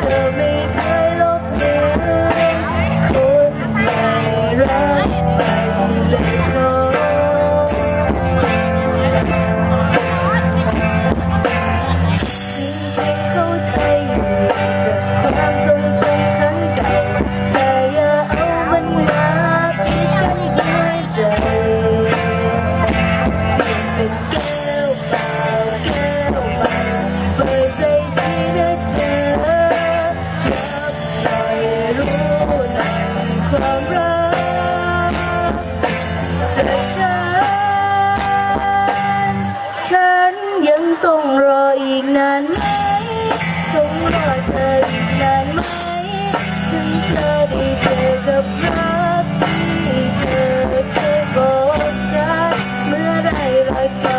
tell me. อีกนานไหมต้องรอเธออีกนานไหมถึงเธอได้เจอกับรักที่เธอเคยบอกกันเมื่อไรรักเก่า